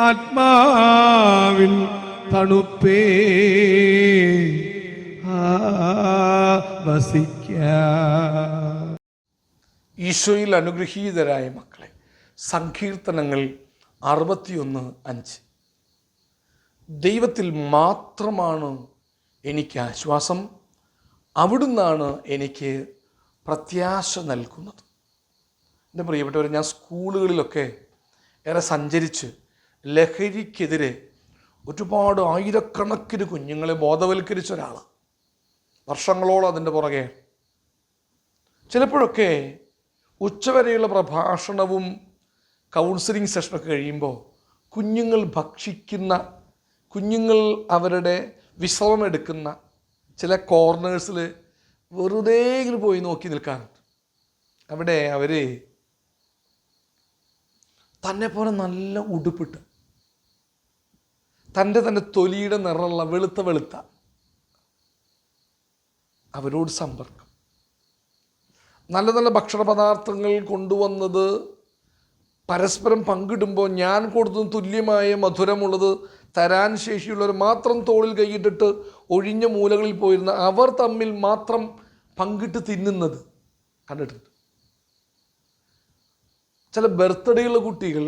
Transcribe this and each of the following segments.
ആത്മാവിൻ തണുപ്പേ. വസിക്ക. ഈശോയിൽ അനുഗ്രഹീതരായ മക്കളെ സങ്കീർത്തനങ്ങൾ അറുപത്തിയൊന്ന് അഞ്ച്. ദൈവത്തിൽ മാത്രമാണ് എനിക്ക് ആശ്വാസം അവിടുന്നാണ് എനിക്ക് പ്രത്യാശ നൽകുന്നത്. എന്റെ പ്രിയപ്പെട്ടവർ ഞാൻ സ്കൂളുകളിലൊക്കെ ഏറെ സഞ്ചരിച്ച് ലഹരിക്കെതിരെ ഒരുപാട് ആയിരക്കണക്കിന് കുഞ്ഞുങ്ങളെ ബോധവൽക്കരിച്ച ഒരാളാണ് വർഷങ്ങളോളം അതിന്റെ പുറകെ. ചിലപ്പോഴൊക്കെ ഉച്ചവരെയുള്ള പ്രഭാഷണവും കൗൺസിലിംഗ് സെഷനൊക്കെ കഴിയുമ്പോൾ കുഞ്ഞുങ്ങൾ ഭക്ഷിക്കുന്ന കുഞ്ഞുങ്ങൾ അവരുടെ വിശ്രമമെടുക്കുന്ന ചില കോർണേഴ്സിൽ വെറുതെ പോയി നോക്കി നിൽക്കാറുണ്ട്. അവിടെ അവർ തന്നെ പോലെ നല്ല ഉടുപ്പിട്ട് തന്റെ തന്റെ തൊലിയുടെ നിറമുള്ള വെളുത്ത വെളുത്ത അവരോട് സമ്പർക്കം. നല്ല നല്ല ഭക്ഷണ പദാർത്ഥങ്ങൾ കൊണ്ടുവന്നത് പരസ്പരം പങ്കിടുമ്പോൾ ഞാൻ കൊടുത്തത് തുല്യമായ മധുരമുള്ളത് തരാൻ ശേഷിയുള്ളവർ മാത്രം തോളിൽ കൈയിട്ടിട്ട് ഒഴിഞ്ഞ മൂലകളിൽ പോയിരുന്ന അവർ തമ്മിൽ മാത്രം പങ്കിട്ട് തിന്നുന്നത് കണ്ടിട്ടുണ്ട്. ചില ബർത്ത്ഡേയുള്ള കുട്ടികൾ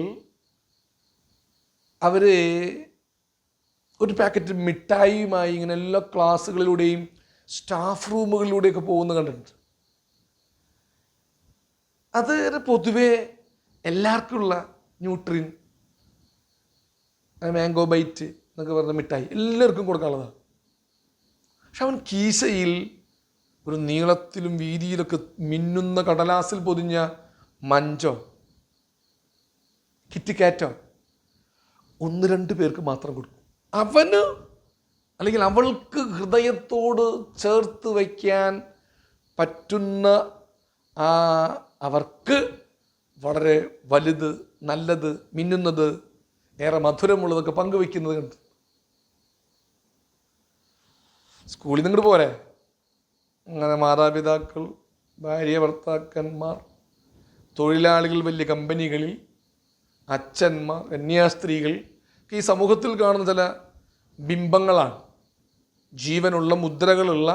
അവർ ഒരു പാക്കറ്റ് മിഠായിയുമായി ഇങ്ങനെ എല്ലാ ക്ലാസ്സുകളിലൂടെയും സ്റ്റാഫ് റൂമുകളിലൂടെയൊക്കെ പോകുന്നത് കണ്ടിട്ടുണ്ട്. അത് പൊതുവെ എല്ലാവർക്കുമുള്ള ന്യൂട്രിൻ മാംഗോ ബൈറ്റ് എന്നൊക്കെ പറഞ്ഞ മിഠായി എല്ലാവർക്കും കൊടുക്കാനുള്ളതാണ് പക്ഷെ അവൻ കീശയിൽ ഒരു നീളത്തിലും വീതിയിലൊക്കെ മിന്നുന്ന കടലാസിൽ പൊതിഞ്ഞ മഞ്ചോ കിറ്റിക്കാറ്റോ ഒന്ന് രണ്ട് പേർക്ക് മാത്രം കൊടുക്കും. അവന് അല്ലെങ്കിൽ അവൾക്ക് ഹൃദയത്തോട് ചേർത്ത് വയ്ക്കാൻ പറ്റുന്ന ആ അവർക്ക് വളരെ വലുത് നല്ലത് മിന്നുന്നത് ഏറെ മധുരമുള്ളതൊക്കെ പങ്കുവെക്കുന്നത് കണ്ട്. സ്കൂളിൽ നിങ്ങൾ പോരെ. അങ്ങനെ മാതാപിതാക്കൾ ഭാര്യ ഭർത്താക്കന്മാർ തൊഴിലാളികൾ വലിയ കമ്പനികളിൽ അച്ഛന്മാർ കന്യാസ്ത്രീകൾ ഈ സമൂഹത്തിൽ കാണുന്ന ചില ബിംബങ്ങളാണ്. ജീവനുള്ള മുദ്രകളുള്ള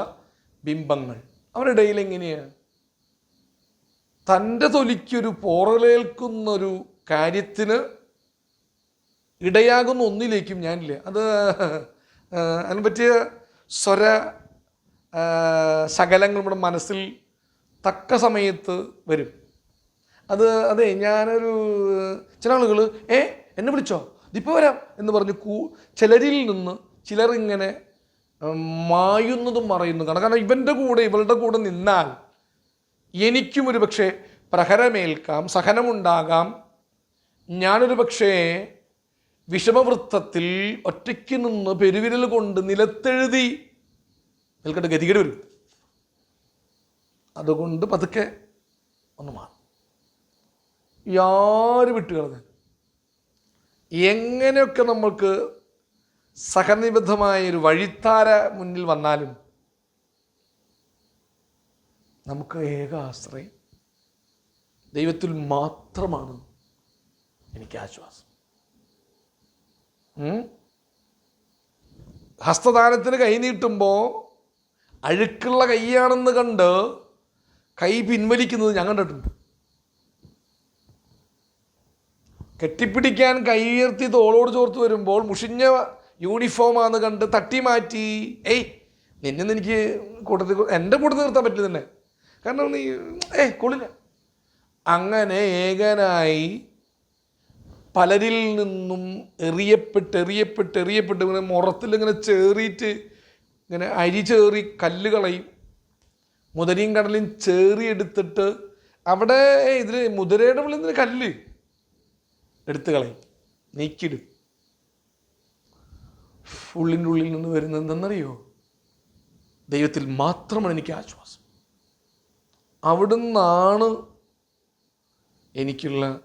ബിംബങ്ങൾ. അവരുടെ ഇടയിൽ എങ്ങനെയാണ് തന്റെ തൊലിക്കൊരു പോറലേൽക്കുന്നൊരു കാര്യത്തിന് ഇടയാകുന്ന ഒന്നിലേക്കും ഞാനില്ല. അത് അതിനെ പറ്റിയ സ്വര ശകലങ്ങൾ നമ്മുടെ മനസ്സിൽ തക്ക സമയത്ത് വരും. അത് അതെ ഞാനൊരു ചില ആളുകൾ ഏ എന്നെ വിളിച്ചോ? ഇതിപ്പോൾ വരാം എന്ന് പറഞ്ഞ് കൂ ചിലരിൽ നിന്ന് ചിലർ ഇങ്ങനെ മായുന്നതും മറയുന്നതും കാണാം. കാരണം ഇവന്റെ കൂടെ ഇവളുടെ കൂടെ നിന്നാൽ എനിക്കും ഒരു പക്ഷേ പ്രഹരമേൽക്കാം സഹനമുണ്ടാകാം. ഞാനൊരു പക്ഷേ വിഷമവൃത്തത്തിൽ ഒറ്റയ്ക്ക് നിന്ന് പെരുവിരൽ കൊണ്ട് നിലത്തെഴുതി നിൽക്കേണ്ട ഗതികേട് വരും. അതുകൊണ്ട് പതുക്കെ ഒന്ന് മാറും. യാര് വിട്ടുകളഞ്ഞാൽ എങ്ങനെയൊക്കെ നമ്മൾക്ക് സഹനിബദ്ധമായ ഒരു വഴിത്താര മുന്നിൽ വന്നാലും നമുക്ക് ഏക ആശ്രയം ദൈവത്തിൽ മാത്രമാണ് എനിക്ക് ആശ്വാസം? ഹസ്തദാനത്തിന് കൈ നീട്ടുമ്പോൾ അഴുക്കുള്ള കൈയാണെന്ന് കണ്ട് കൈ പിൻവലിക്കുന്നത് ഞാൻ കണ്ടിട്ടുണ്ട് കെട്ടിപ്പിടിക്കാൻ കൈയുയർത്തി തോളോട് ചോർത്ത് വരുമ്പോൾ മുഷിഞ്ഞ യൂണിഫോമാന്ന് കണ്ട് തട്ടി മാറ്റി. ഏയ് നിന്നെ എനിക്ക് കൂട്ടത്തിൽ എന്റെ കൂട്ടത്തിൽ നിർത്താൻ പറ്റില്ല തന്നെ കാരണം നീ ഏ കൊള്ളില്ല. അങ്ങനെ ഏകനായി പലരിൽ നിന്നും എറിയപ്പെട്ട് എറിയപ്പെട്ട് എറിയപ്പെട്ട് ഇങ്ങനെ മുറത്തിൽ ഇങ്ങനെ ചേറിയിട്ട് ഇങ്ങനെ അരി ചേറി കല്ല് കളയും. മുതലയും കടലും ചേറിയെടുത്തിട്ട് അവിടെ ഇതിൽ മുതിരയുടെ ഉള്ളിൽ നിന്ന് കല്ല് എടുത്ത് കളയും. നീക്കിടും ഉള്ളിന്റെ ഉള്ളിൽ നിന്ന് വരുന്നത് എന്തെന്നറിയോ ദൈവത്തിൽ മാത്രമാണ് എനിക്ക് ആശ്വാസം. അവിടുന്നാണ് എനിക്കുള്ള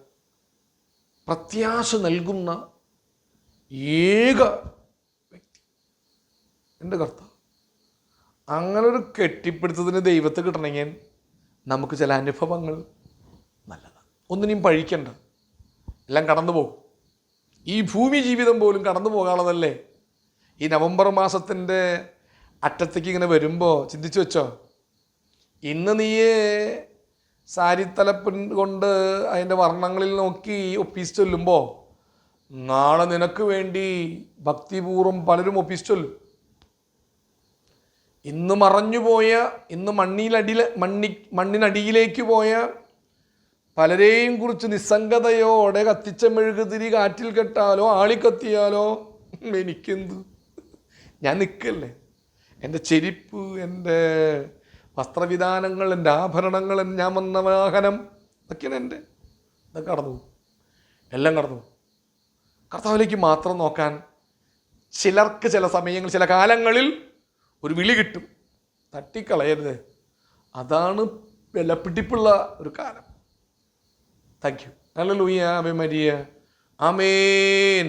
പ്രത്യാശ നൽകുന്ന ഏക വ്യക്തി. എന്റെ കർത്താവ്. അങ്ങനെ ഒരു കെട്ടിപ്പിടുത്തത്തിന് ദൈവത്തെ കിട്ടണമെങ്കിൽ നമുക്ക് ചില അനുഭവങ്ങൾ നല്ലതാണ്. ഒന്നിനെയും പഴിക്കണ്ട. എല്ലാം കടന്നു പോകും. ഈ ഭൂമി ജീവിതം പോലും കടന്നു പോകാനുള്ളതല്ലേ? ഈ നവംബർ മാസത്തിന്റെ അറ്റത്തേക്ക് ഇങ്ങനെ വരുമ്പോൾ ചിന്തിച്ചു വെച്ചോ? ഇന്ന് നീയെ സാരിത്തലപ്പിൻ കൊണ്ട് അതിന്റെ വർണങ്ങളിൽ നോക്കി ഒപ്പീസ് ചൊല്ലുമ്പോൾ നാളെ നിനക്ക് വേണ്ടി ഭക്തിപൂർവം പലരും ഒപ്പീസ് ചൊല്ലും. ഇന്ന് മറഞ്ഞുപോയ ഇന്ന് മണ്ണിലടിയിൽ മണ്ണി മണ്ണിനടിയിലേക്ക് പോയ പലരെയും കുറിച്ച് നിസ്സംഗതയോടെ കത്തിച്ച മെഴുകുതിരി കാറ്റിൽ കെട്ടാലോ ആളിക്കത്തിയാലോ എനിക്കെന്ത്? ഞാൻ നിൽക്കല്ലേ? എന്റെ ചെരിപ്പ് എന്റെ വസ്ത്രവിധാനങ്ങൾ എന്റെ ആഭരണങ്ങൾ ഞാൻ വന്ന വാഹനം ഇതൊക്കെയാണ് എന്റെ. ഇതൊക്കെ കടന്നു എല്ലാം കടന്നു കർത്താവിലേക്ക് മാത്രം നോക്കാൻ ചിലർക്ക് ചില സമയങ്ങൾ ചില കാലങ്ങളിൽ ഒരു വിളി കിട്ടും. തട്ടിക്കളയരുത്. അതാണ് വിലപിടിപ്പുള്ള ഒരു കാലം. താങ്ക് യു നല്ല ലൂയ അബേ മരിയ ആമേൻ